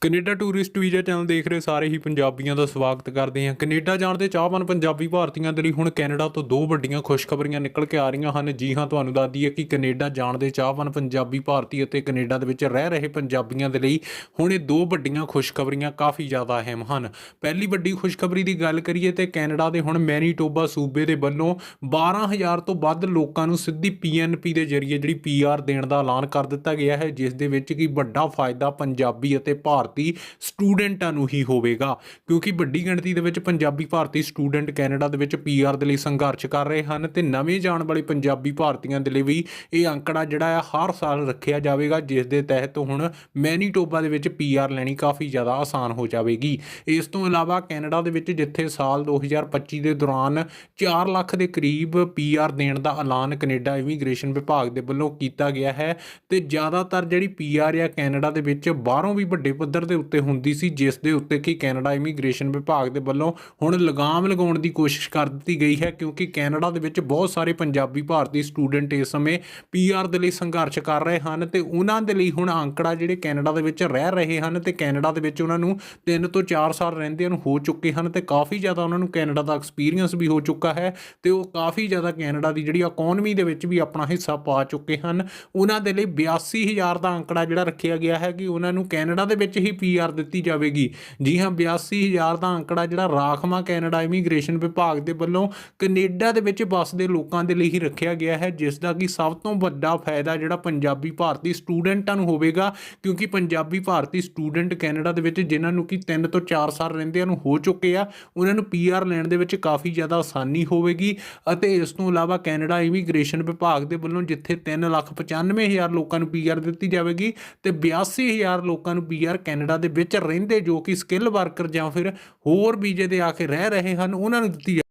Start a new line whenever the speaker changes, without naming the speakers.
Canada tourist visa channel ਦੇਖ ਰਹੇ ਸਾਰੇ ਹੀ ਪੰਜਾਬੀਆਂ ਦਾ ਸਵਾਗਤ ਕਰਦੇ ਹਾਂ। ਕੈਨੇਡਾ ਜਾਣ ਦੇ ਚਾਹਵਾਨ ਪੰਜਾਬੀ ਭਾਰਤੀਆਂ ਦੇ ਲਈ ਹੁਣ ਕੈਨੇਡਾ ਤੋਂ ਦੋ ਵੱਡੀਆਂ ਖੁਸ਼ਖਬਰੀਆਂ ਨਿਕਲ ਕੇ ਆ ਰਹੀਆਂ ਹਨ। ਜੀ ਹਾਂ, ਤੁਹਾਨੂੰ ਦੱਸ ਦਈਏ ਕਿ ਕੈਨੇਡਾ ਜਾਣ ਦੇ ਚਾਹਵਾਨ ਪੰਜਾਬੀ ਭਾਰਤੀ ਅਤੇ ਕੈਨੇਡਾ ਦੇ ਵਿੱਚ ਰਹਿ ਰਹੇ ਪੰਜਾਬੀਆਂ ਦੇ ਲਈ ਹੁਣ ਇਹ ਦੋ ਵੱਡੀਆਂ ਖੁਸ਼ਖਬਰੀਆਂ ਕਾਫੀ ਜ਼ਿਆਦਾ ਅਹਿਮ ਹਨ। ਪਹਿਲੀ ਵੱਡੀ ਖੁਸ਼ਖਬਰੀ ਦੀ ਗੱਲ ਕਰੀਏ ਤੇ ਕੈਨੇਡਾ ਦੇ ਹੁਣ ਮੈਨੀਟੋਬਾ ਸੂਬੇ ਦੇ ਵੱਲੋਂ 12000 ਤੋਂ ਵੱਧ ਲੋਕਾਂ ਨੂੰ ਸਿੱਧੀ ਪੀਐਨਪੀ ਦੇ ਜ਼ਰੀਏ ਜਿਹੜੀ ਪੀਆਰ ਦੇਣ ਦਾ ਐਲਾਨ ਕਰ ਦਿੱਤਾ ਗਿਆ ਹੈ, ਜਿਸ ਦੇ ਵਿੱਚ ਕਿ ਵੱਡਾ ਫਾਇਦਾ ਪੰਜਾਬੀ ਅਤੇ ਭਾਰਤੀ ਭਾਰਤੀ ਸਟੂਡੈਂਟਾਂ ਨੂੰ ਹੀ ਹੋਵੇਗਾ, ਕਿਉਂਕਿ ਵੱਡੀ ਗਿਣਤੀ ਦੇ ਵਿੱਚ ਪੰਜਾਬੀ ਭਾਰਤੀ ਸਟੂਡੈਂਟ ਕੈਨੇਡਾ ਦੇ ਵਿੱਚ ਪੀਆਰ ਦੇ ਲਈ ਸੰਘਰਸ਼ ਕਰ ਰਹੇ ਹਨ ਤੇ ਨਵੇਂ ਜਾਣ ਵਾਲੇ ਪੰਜਾਬੀ ਭਾਰਤੀਆਂ ਦੇ ਲਈ ਵੀ ਇਹ ਅੰਕੜਾ ਜਿਹੜਾ ਆ ਹਰ ਸਾਲ ਰੱਖਿਆ ਜਾਵੇਗਾ, ਜਿਸ ਦੇ ਤਹਿਤ ਹੁਣ ਮੈਨੀਟੋਬਾ ਦੇ ਵਿੱਚ ਪੀਆਰ ਲੈਣੀ ਕਾਫੀ ਜ਼ਿਆਦਾ ਆਸਾਨ ਹੋ ਜਾਵੇਗੀ। ਇਸ ਤੋਂ ਇਲਾਵਾ ਕੈਨੇਡਾ ਦੇ ਵਿੱਚ ਜਿੱਥੇ ਸਾਲ 2025 ਦੇ ਦੌਰਾਨ 4 ਲੱਖ ਦੇ ਕਰੀਬ ਪੀਆਰ ਦੇਣ ਦਾ ਐਲਾਨ ਕੈਨੇਡਾ ਇਮੀਗ੍ਰੇਸ਼ਨ ਵਿਭਾਗ ਦੇ ਵੱਲੋਂ ਕੀਤਾ ਗਿਆ ਹੈ ਤੇ ਜ਼ਿਆਦਾਤਰ ਜਿਹੜੀ ਪੀਆਰ ਆ ਕੈਨੇਡਾ ਦੇ ਵਿੱਚ ਬਾਹਰੋਂ ਵੀ ਵੱਡੇ ਪੱਧਰ ਦੇ ਉੱਤੇ ਹੁੰਦੀ ਸੀ, ਜਿਸ ਦੇ ਉੱਤੇ ਕਿ ਕੈਨੇਡਾ ਇਮੀਗ੍ਰੇਸ਼ਨ ਵਿਭਾਗ ਦੇ ਵੱਲੋਂ ਹੁਣ ਲਗਾਮ ਲਗਾਉਣ ਦੀ ਕੋਸ਼ਿਸ਼ ਕਰ ਦਿੱਤੀ ਗਈ ਹੈ, ਕਿਉਂਕਿ ਕੈਨੇਡਾ ਦੇ ਵਿੱਚ ਬਹੁਤ ਸਾਰੇ ਪੰਜਾਬੀ ਭਾਰਤੀ ਸਟੂਡੈਂਟ ਇਸ ਸਮੇਂ ਪੀਆਰ ਦੇ ਲਈ ਸੰਘਰਸ਼ ਕਰ ਰਹੇ ਹਨ ਤੇ ਉਹਨਾਂ ਦੇ ਲਈ ਹੁਣ ਅੰਕੜਾ ਜਿਹੜੇ ਕੈਨੇਡਾ ਦੇ ਵਿੱਚ ਰਹਿ ਰਹੇ ਹਨ ਤੇ ਕੈਨੇਡਾ ਦੇ ਵਿੱਚ ਉਹਨਾਂ ਨੂੰ 3 ਤੋਂ 4 ਸਾਲ ਰਹਿੰਦਿਆਂ ਨੂੰ ਹੋ ਚੁੱਕੇ ਹਨ ਤੇ ਕਾਫੀ ਜ਼ਿਆਦਾ ਉਹਨਾਂ ਨੂੰ ਕੈਨੇਡਾ ਦਾ ਐਕਸਪੀਰੀਅੰਸ ਵੀ ਹੋ ਚੁੱਕਾ ਹੈ ਤੇ ਉਹ ਕਾਫੀ ਜ਼ਿਆਦਾ ਕੈਨੇਡਾ ਦੀ ਜਿਹੜੀ ਇਕਨੋਮੀ ਦੇ ਵਿੱਚ ਵੀ ਆਪਣਾ ਹਿੱਸਾ ਪਾ ਚੁੱਕੇ ਹਨ। ਉਹਨਾਂ ਦੇ ਲਈ 82000 ਦਾ ਅੰਕੜਾ ਜਿਹੜਾ ਰੱਖਿਆ ਗਿਆ ਹੈ ਕਿ ਉਹਨਾਂ ਨੂੰ ਕੈਨੇਡਾ ਦੇ ਵਿੱਚ ਹੀ ਪੀਆਰ ਦਿੱਤੀ ਜਾਵੇਗੀ। ਜੀ ਹਾਂ 82000 ਦਾ ਅੰਕੜਾ ਜਿਹੜਾ ਰਾਖਵਾਂ ਕੈਨੇਡਾ ਇਮੀਗ੍ਰੇਸ਼ਨ ਵਿਭਾਗ ਦੇ ਵੱਲੋਂ ਕੈਨੇਡਾ ਦੇ ਵਿੱਚ ਵੱਸਦੇ ਲੋਕਾਂ ਦੇ ਲਈ ਹੀ ਰੱਖਿਆ ਗਿਆ ਹੈ, ਜਿਸ ਦਾ ਕਿ ਸਭ ਤੋਂ ਵੱਡਾ ਫਾਇਦਾ ਜਿਹੜਾ ਪੰਜਾਬੀ ਭਾਰਤੀ ਸਟੂਡੈਂਟਾਂ ਨੂੰ ਹੋਵੇਗਾ, ਕਿਉਂਕਿ ਪੰਜਾਬੀ ਭਾਰਤੀ ਸਟੂਡੈਂਟ ਕੈਨੇਡਾ ਦੇ ਵਿੱਚ ਜਿਨ੍ਹਾਂ ਨੂੰ ਕਿ 3 ਤੋਂ 4 ਸਾਲ ਰਹਿੰਦਿਆਂ ਨੂੰ ਹੋ ਚੁੱਕੇ ਆ, ਉਹਨਾਂ ਨੂੰ ਪੀਆਰ ਲੈਣ ਦੇ ਵਿੱਚ ਕਾਫੀ ਜ਼ਿਆਦਾ ਆਸਾਨੀ ਹੋਵੇਗੀ ਅਤੇ ਇਸ ਤੋਂ ਇਲਾਵਾ ਕੈਨੇਡਾ ਇਮੀਗ੍ਰੇਸ਼ਨ ਵਿਭਾਗ ਦੇ ਵੱਲੋਂ ਜਿੱਥੇ 395000 ਲੋਕਾਂ ਨੂੰ ਪੀਆਰ ਦਿੱਤੀ ਜਾਵੇਗੀ ਤੇ 82000 ਲੋਕਾਂ ਨੂੰ ਪੀਆਰ ਕੈਨੇਡਾ ਦੇ ਵਿੱਚ ਰਹਿੰਦੇ ਜੋ ਕਿ ਸਕਿੱਲ ਵਰਕਰ ਜਾਂ ਫਿਰ ਹੋਰ ਵੀਜ਼ੇ ਦੇ ਆ ਕੇ ਰਹਿ ਰਹੇ ਹਨ, ਉਹਨਾਂ ਨੂੰ ਦਿੱਤੀ ਜਾ-